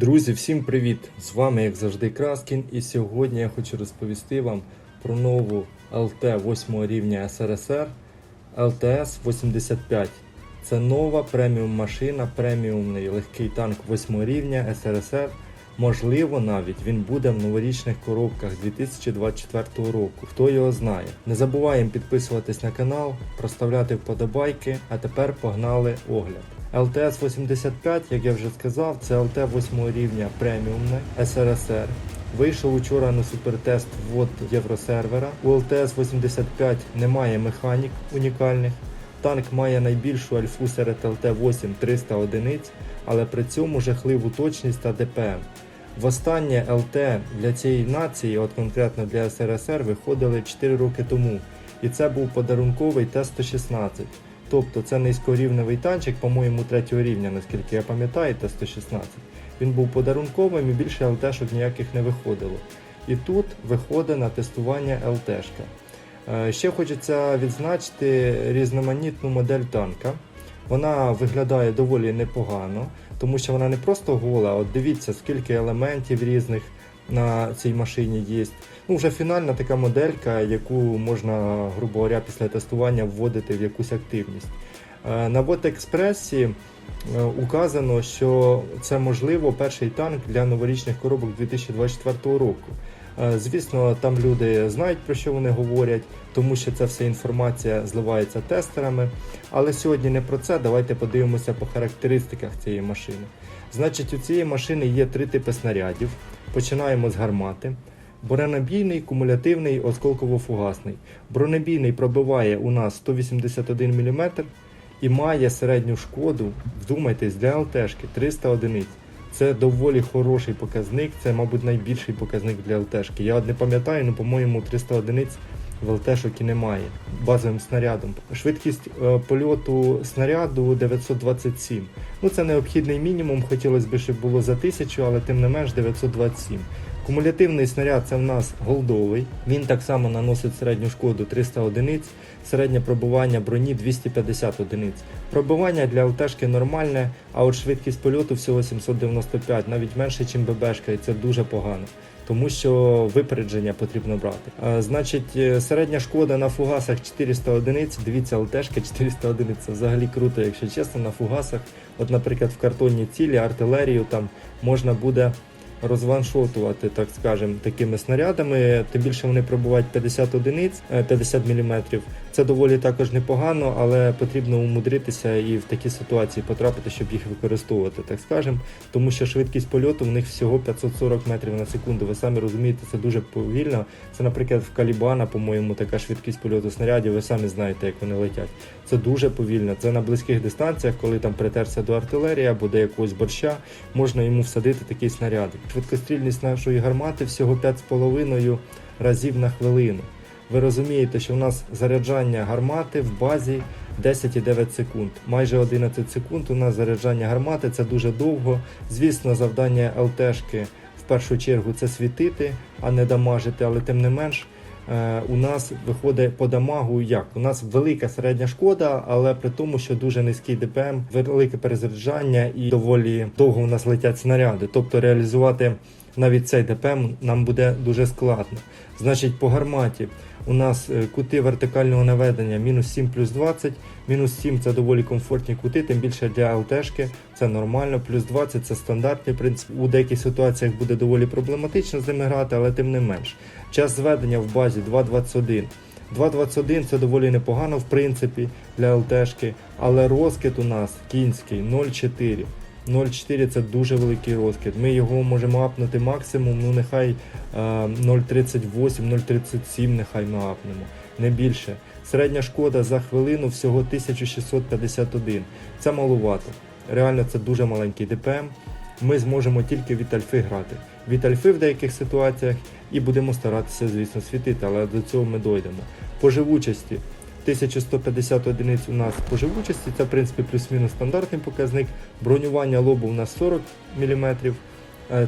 Друзі, всім привіт! З вами, як завжди, Краскін, і сьогодні я хочу розповісти вам про нову ЛТ 8 рівня СРСР ЛТС 85. Це нова преміум машина, преміумний легкий танк 8 рівня СРСР. Можливо, навіть він буде в новорічних коробках 2024 року. Хто його знає. Не забуваємо підписуватись на канал, проставляти вподобайки, а тепер погнали огляд. ЛТС 85, як я вже сказав, це ЛТ 8 рівня преміумне СРСР. Вийшов учора на супертест ввод євросервера. У ЛТС 85 немає механік унікальних. Танк має найбільшу альфу серед ЛТ-8 300 одиниць, але при цьому жахливу точність та ДПМ. Востаннє ЛТ для цієї нації, от конкретно для СРСР, виходили 4 роки тому. І це був подарунковий Т-116. Тобто це низькорівневий танчик, по-моєму, третього рівня, наскільки я пам'ятаю, Т-116. Він був подарунковим і більше ЛТшок ніяких не виходило. І тут виходить на тестування ЛТшка. Е, Ще хочеться відзначити різноманітну модель танка. Вона виглядає доволі непогано, тому що вона не просто гола, от дивіться, скільки елементів різних на цій машині є. Ну, вже фінальна така моделька, яку можна, грубо говоря, після тестування вводити в якусь активність. На На Експресі е, указано, що це можливо перший танк для новорічних коробок 2024 року. Е, Звісно, там люди знають про що вони говорять, тому що ця вся інформація зливається тестерами. Але сьогодні не про це. Давайте подивимося по характеристиках цієї машини. Значить, у цієї машини є три типи снарядів. Починаємо з гармати. Бронебійний, кумулятивний, осколково-фугасний. Бронебійний пробиває у нас 181 мм і має середню шкоду, вдумайтесь, для ЛТшки 300 одиниць. Це доволі хороший показник, це, мабуть, найбільший показник для ЛТшки. Я не пам'ятаю, але, по-моєму, 300 одиниць в ЛТшок і немає базовим снарядом. Швидкість е, польоту снаряду 927. Ну це необхідний мінімум. Хотілося б, щоб було за 1000, але тим не менш 927. Кумулятивний снаряд це в нас голдовий. Він так само наносить середню шкоду 300 одиниць, середнє пробування броні 250 одиниць. Пробивання для ЛТшки нормальне, а от швидкість польоту всього 795, навіть менше, ніж ББшка, і це дуже погано. Тому що випередження потрібно брати. Значить, е, середня шкода на фугасах 400 одиниць. Дивіться, ЛТшка 400 одиниць. Це взагалі круто, якщо чесно, на фугасах. От, наприклад, в картонній цілі, артилерію там можна буде розваншотувати, так скажем, такими снарядами. Тим більше вони пробувають 50 одиниць, е, 50 мм. Це доволі також непогано, але потрібно умудритися і в такі ситуації потрапити, щоб їх використовувати, так скажем. Тому що швидкість польоту в них всього 540 метрів на секунду. Ви самі розумієте, це дуже повільно. Це, наприклад, в Калібана, по-моєму, така швидкість польоту снарядів. Ви самі знаєте, як вони летять. Це дуже повільно. Це на близьких дистанціях, коли там притерся до артилерії або до якогось борща, можна йому всадити такий снаряд. Швидкострільність нашої гармати всього 5,5 разів на хвилину. Ви розумієте, що в нас заряджання гармати в базі 10,9 секунд. Майже 11 секунд у нас заряджання гармати, це дуже довго. Звісно, завдання ЛТшки в першу чергу це світити, а не дамажити, але тим не менш. Е, У нас виходить по дамагу як? У нас велика середня шкода, але при тому, що дуже низький ДПМ, велике перезаряджання і доволі довго у нас летять снаряди. Тобто реалізувати навіть цей ДПМ нам буде дуже складно. Значить, по гарматі у нас е, кути вертикального наведення мінус 7 плюс 20, мінус 7 це доволі комфортні кути, тим більше для ЛТшки це нормально, плюс 20 це стандартний принцип. У деяких ситуаціях буде доволі проблематично з ними грати, але тим не менш. Час зведення в базі 2.21. 2.21 це доволі непогано в принципі для ЛТшки, але розкид у нас кінський 0,4. 0,4 це дуже великий розкид. Ми його можемо апнути максимум, ну нехай е, 0,38, 0,37 нехай ми апнемо, не більше. Середня шкода за хвилину всього 1651. Це малувато. Реально це дуже маленький ДПМ. Ми зможемо тільки від альфи грати. Від альфи в деяких ситуаціях і будемо старатися, звісно, світити, але до цього ми дойдемо. По живучості 1150 одиниць у нас по живучості, це в принципі плюс-мінус стандартний показник. Бронювання лобу у нас 40 мм,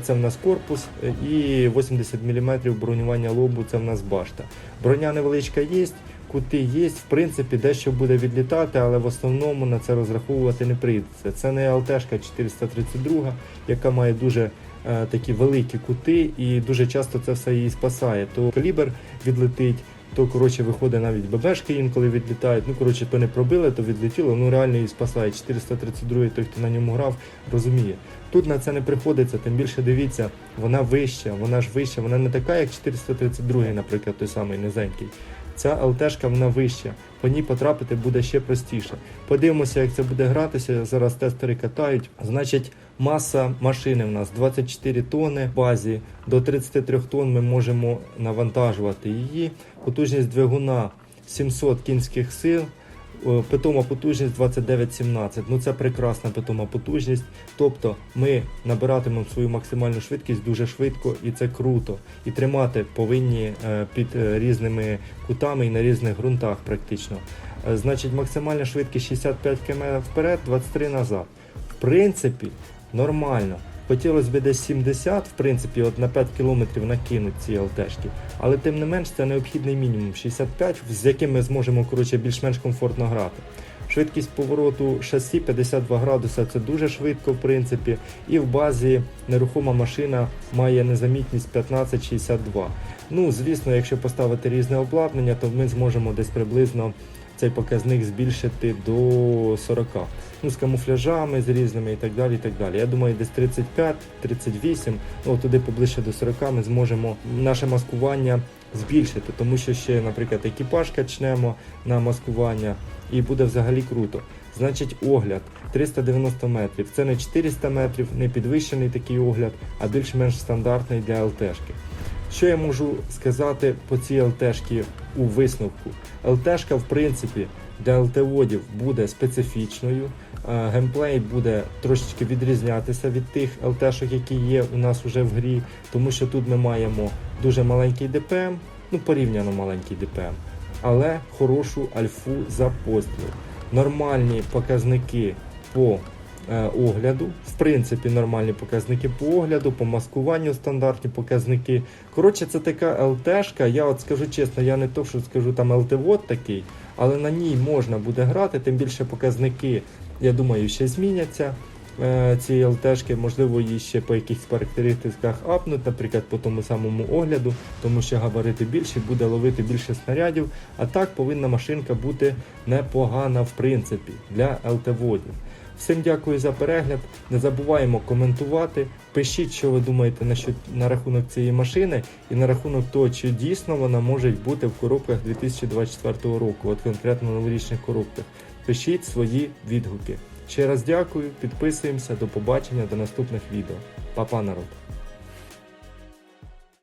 це в нас корпус, е, і 80 мм бронювання лобу це в нас башта. Броня невеличка є, кути є, в принципі, дещо буде відлітати, але в основному на це розраховувати не прийдеться. Це не ЛТшка 432, яка має дуже е, такі великі кути, і дуже часто це все її спасає. То калібр відлетить, то коротше виходить навіть ББшки інколи відлітають. Ну коротше, то не пробили, то відлетіло. Ну реально її спасає. 432 той, хто на ньому грав, розуміє. Тут на це не приходиться, тим більше дивіться, вона вища, вона ж вища, вона не така, як 432, наприклад, той самий низенький. Ця ЛТшка вона вища, по ній потрапити буде ще простіше. Подивимося, як це буде гратися. Зараз тестери катають. Значить, маса машини в нас 24 тонни в базі. До 33 тонн ми можемо навантажувати її. Потужність двигуна 700 кінських сил. Питома потужність 29-17. Ну це прекрасна питома потужність. Тобто ми набиратимемо свою максимальну швидкість дуже швидко і це круто. І тримати повинні е, під е, різними кутами і на різних ґрунтах практично. Е, Значить, максимальна швидкість 65 км вперед, 23 назад. В принципі, нормально. Хотілося б десь 70, в принципі, от на 5 кілометрів накинуть ці ЛТшки. Але тим не менш це необхідний мінімум 65, з яким ми зможемо коротше, більш-менш комфортно грати. Швидкість повороту шасі 52 градуса це дуже швидко, в принципі. І в базі нерухома машина має незамітність 15-62. Ну, звісно, якщо поставити різне обладнання, то ми зможемо десь приблизно цей показник збільшити до 40. Ну, з камуфляжами, з різними і так далі. і так далі. Я думаю, десь 35-38, ну туди поближче до 40 ми зможемо наше маскування збільшити, тому що ще, наприклад, екіпаж качнемо на маскування і буде взагалі круто. Значить, огляд 390 метрів. Це не 400 метрів, не підвищений такий огляд, а більш-менш стандартний для ЛТшки. Що я можу сказати по цій ЛТшки у висновку? ЛТшка, в принципі, для ЛТ-водів буде специфічною. Е, Геймплей буде трошечки відрізнятися від тих ЛТшок, які є у нас вже в грі, тому що тут ми маємо дуже маленький ДПМ, ну порівняно маленький ДПМ, але хорошу альфу за постріл. Нормальні показники по огляду. В принципі, нормальні показники по огляду, по маскуванню стандартні показники. Коротше, це така ЛТшка. Я от скажу чесно, я не то, що скажу там ЛТ-вод такий, але на ній можна буде грати, тим більше показники, я думаю, ще зміняться. е, Ці ЛТшки, можливо, її ще по якихось характеристиках апнуть, наприклад, по тому самому огляду, тому що габарити більші, буде ловити більше снарядів. А так повинна машинка бути непогана, в принципі, для ЛТ-водів. Всім дякую за перегляд. Не забуваємо коментувати. Пишіть, що ви думаєте на, що, на рахунок цієї машини і на рахунок того, чи дійсно вона може бути в коробках 2024 року, от конкретно новорічних коробках. Пишіть свої відгуки. Ще раз дякую, підписуємося, до побачення, до наступних відео. Па-па, народ!